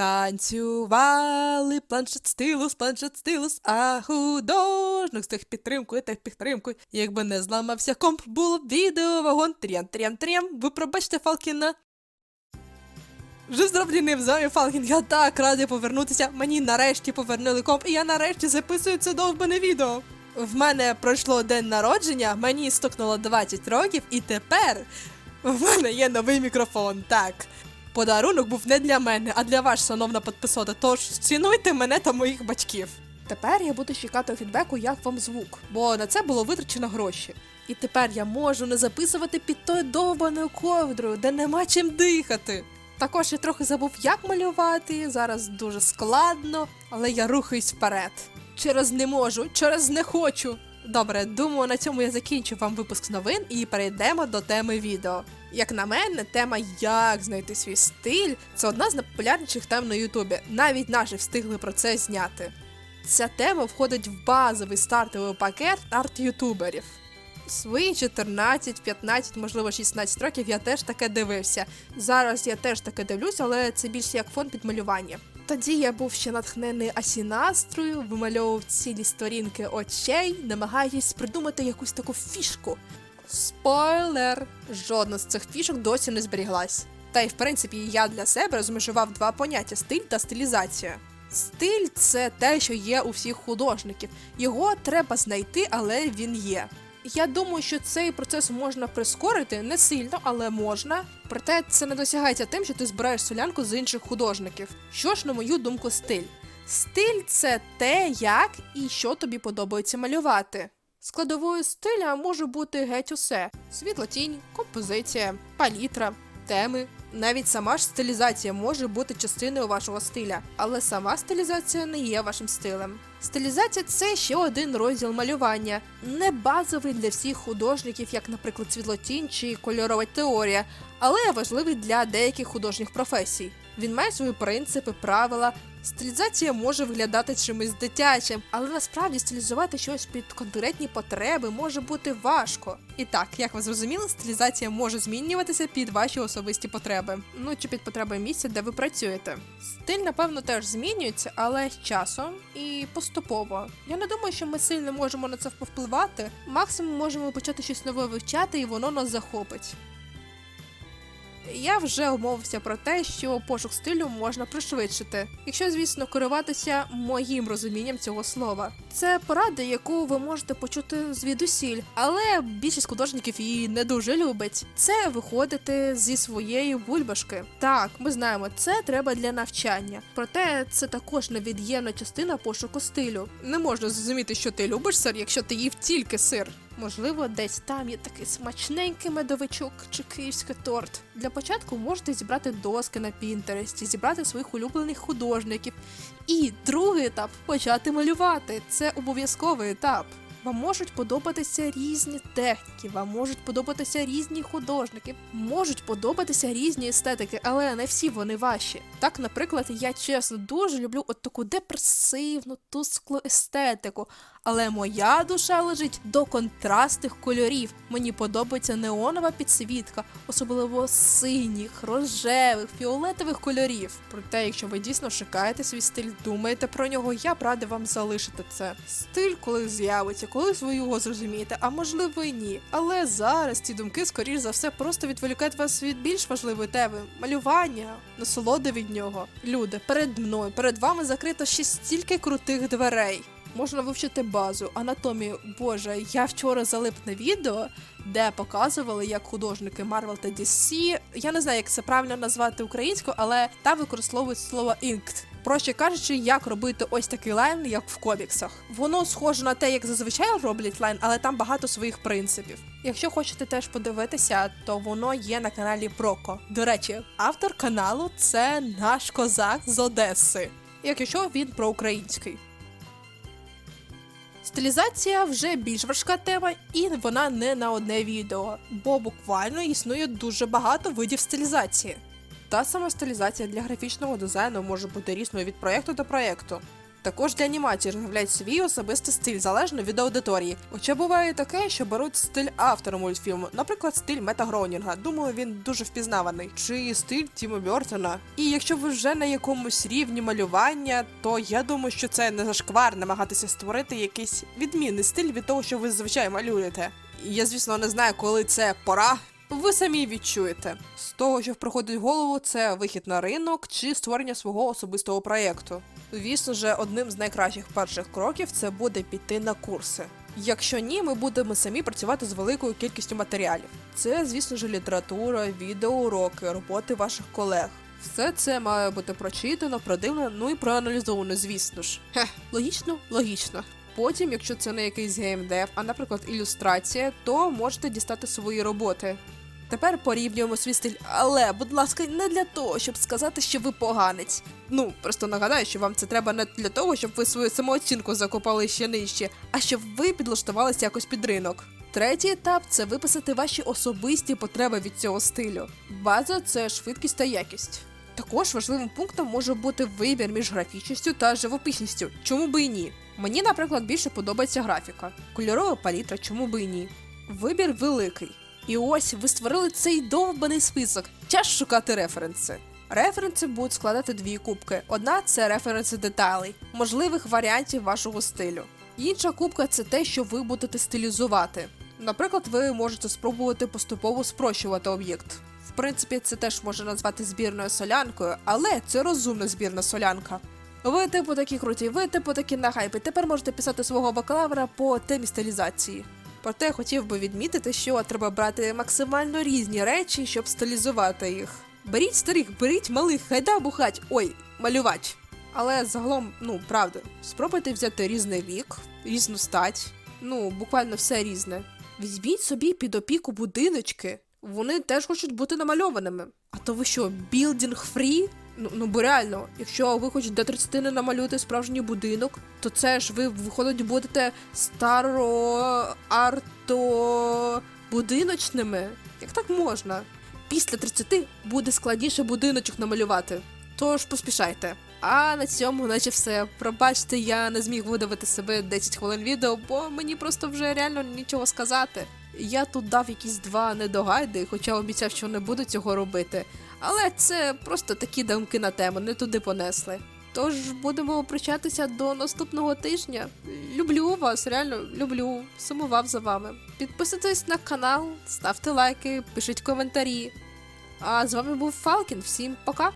Танцювали планшет стилус, планшет стилус, а художник з підтримкою, тих підтримкою. Якби не зламався комп, було б відео вагон трям трям трям. Ви пробачте Фалкіна. Жив зробленим з вами Фалкін. Я так радий повернутися. Мені нарешті повернули комп, і я нарешті записую це довбане відео. В мене пройшло день народження, мені стукнуло 20 років, і тепер в мене є новий мікрофон. Так. Подарунок був не для мене, а для вас, шановна підписота. Тож цінуйте мене та моїх батьків. Тепер я буду чекати фідбеку, як вам звук, бо на це було витрачено гроші. І тепер я можу не записувати під тою довбаною ковдрою, де нема чим дихати. Також я трохи забув, як малювати. Зараз дуже складно, але я рухаюсь вперед. Через не можу, через не хочу. Добре, думаю, на цьому я закінчу вам випуск новин і перейдемо до теми відео. Як на мене, тема як знайти свій стиль це одна з найпопулярніших тем на Ютубі. Навіть наші встигли про це зняти. Ця тема входить в базовий стартовий пакет арт-ютуберів. Свої 14, 15, можливо, 16 років я теж таке дивився. Зараз я теж таке дивлюсь, але це більше як фон під малювання. Тоді я був ще натхнений асінастрою, вимальовував цілі сторінки очей, намагаючись придумати якусь таку фішку. Спойлер! Жодна з цих фішок досі не зберіглась. Та й в принципі я для себе розмежував два поняття стиль та стилізація. Стиль це те, що є у всіх художників. Його треба знайти, але він є. Я думаю, що цей процес можна прискорити не сильно, але можна. Проте це не досягається тим, що ти збираєш солянку з інших художників. Що ж, на мою думку, стиль? Стиль це те, як і що тобі подобається малювати. Складовою стиля може бути геть усе: світлотінь, композиція, палітра, теми. Навіть сама ж стилізація може бути частиною вашого стиля, але сама стилізація не є вашим стилем. Стилізація це ще один розділ малювання, не базовий для всіх художників, як, наприклад, світлотінь чи кольорова теорія, але важливий для деяких художніх професій. Він має свої принципи, правила. Стилізація може виглядати чимось дитячим, але насправді стилізувати щось під конкретні потреби може бути важко. І так, як ви зрозуміли, стилізація може змінюватися під ваші особисті потреби. Ну чи під потреби місця, де ви працюєте. Стиль, напевно, теж змінюється, але з часом і поступово. Я не думаю, що ми сильно можемо на це впливати. Максимум можемо почати щось нове вивчати, і воно нас захопить. Я вже умовився про те, що пошук стилю можна пришвидшити, якщо, звісно, керуватися моїм розумінням цього слова. Це порада, яку ви можете почути звідусіль, але більшість художників її не дуже любить. Це виходити зі своєї бульбашки. Так, ми знаємо, це треба для навчання. Проте це також невід'ємна частина пошуку стилю. Не можна зрозуміти, що ти любиш сир, якщо ти їв тільки сир. Можливо, десь там є такий смачненький медовичок чи київський торт. Для початку можете зібрати доски на Пінтересті, зібрати своїх улюблених художників. І другий етап почати малювати. Це обов'язковий етап. Вам можуть подобатися різні техніки, вам можуть подобатися різні художники, можуть подобатися різні естетики, але не всі вони ваші. Так, наприклад, я чесно дуже люблю от таку депресивну, тусклу естетику. Але моя душа лежить до контрастних кольорів. Мені подобається неонова підсвітка, особливо синіх, рожевих, фіолетових кольорів. Проте, якщо ви дійсно шукаєте свій стиль, думаєте про нього, я б радий вам залишити це. Стиль, коли з'явиться, колись ви його зрозумієте, а можливо і ні. Але зараз ці думки, скоріш за все, просто відволікають вас від більш важливої теми малювання, насолоди від нього. Люди, перед мною, перед вами закрито ще стільки крутих дверей. Можна вивчити базу, анатомію. Боже, я вчора залип на відео, де показували, як художники Marvel та DC, я не знаю, як це правильно назвати українською, але там використовують слово інкт. Проще кажучи, як робити ось такий лайн, як в коміксах. Воно схоже на те, як зазвичай роблять лайн, але там багато своїх принципів. Якщо хочете теж подивитися, то воно є на каналі Проко. До речі, автор каналу це наш козак з Одеси. Якщо він проукраїнський. Стилізація вже більш важка тема, і вона не на одне відео, бо буквально існує дуже багато видів стилізації. Та сама стилізація для графічного дизайну може бути різною від проєкту до проєкту. Також для анімації розробляють свій особистий стиль залежно від аудиторії. Хоча буває таке, що беруть стиль автора мультфільму, наприклад, стиль Мета Гронінга. Думаю, він дуже впізнаваний. Чи стиль Тіма Бертона. І якщо ви вже на якомусь рівні малювання, то я думаю, що це не зашквар намагатися створити якийсь відмінний стиль від того, що ви зазвичай малюєте. Я, звісно, не знаю, коли це пора. Ви самі відчуєте. З того, що приходить в голову, це вихід на ринок чи створення свого особистого проєкту. Звісно ж, одним з найкращих перших кроків це буде піти на курси. Якщо ні, ми будемо самі працювати з великою кількістю матеріалів. Це, звісно ж, література, відеоуроки, роботи ваших колег. Все це має бути прочитано, продивлено, ну і проаналізовано, звісно ж. Хе, логічно, логічно. Потім, якщо це не якийсь геймдев, а наприклад ілюстрація, то можете дістати свої роботи. Тепер порівнюємо свій стиль, але, будь ласка, не для того, щоб сказати, що ви поганець. Ну, просто нагадаю, що вам це треба не для того, щоб ви свою самооцінку закопали ще нижче, а щоб ви підлаштувалися якось під ринок. Третій етап це виписати ваші особисті потреби від цього стилю. База це швидкість та якість. Також важливим пунктом може бути вибір між графічністю та живописністю. Чому би і ні? Мені, наприклад, більше подобається графіка, кольорова палітра, чому би і ні. Вибір великий. І ось ви створили цей довбаний список. Час шукати референси. Референси будуть складати дві кубки. Одна це референси деталей, можливих варіантів вашого стилю. Інша кубка це те, що ви будете стилізувати. Наприклад, ви можете спробувати поступово спрощувати об'єкт. В принципі, це теж можна назвати збірною солянкою, але це розумна збірна солянка. Ви типу такі круті, ви типу такі на хайпі. Тепер можете писати свого бакалавра по темі стилізації. Проте хотів би відмітити, що треба брати максимально різні речі, щоб стилізувати їх. Беріть старих, беріть малих, хайда бухать, ой, малювать. Але загалом, ну правда, спробуйте взяти різний вік, різну стать, ну буквально все різне. Візьміть собі під опіку будиночки. Вони теж хочуть бути намальованими. А то ви що, білдинг фрі? Ну, ну бо реально, якщо ви хоч до 30 не намалюєте справжній будинок, то це ж ви виходить будете старо будиночними. Як так можна? Після 30 буде складніше будиночок намалювати. Тож поспішайте. А на цьому, наче все. Пробачте, я не зміг видавити себе 10 хвилин відео, бо мені просто вже реально нічого сказати. Я тут дав якісь два недогайди, хоча обіцяв, що не буду цього робити. Але це просто такі дамки на тему, не туди понесли. Тож будемо прощатися до наступного тижня. Люблю вас, реально люблю, сумував за вами. Підписуйтесь на канал, ставте лайки, пишіть коментарі. А з вами був Фалкін. Всім пока!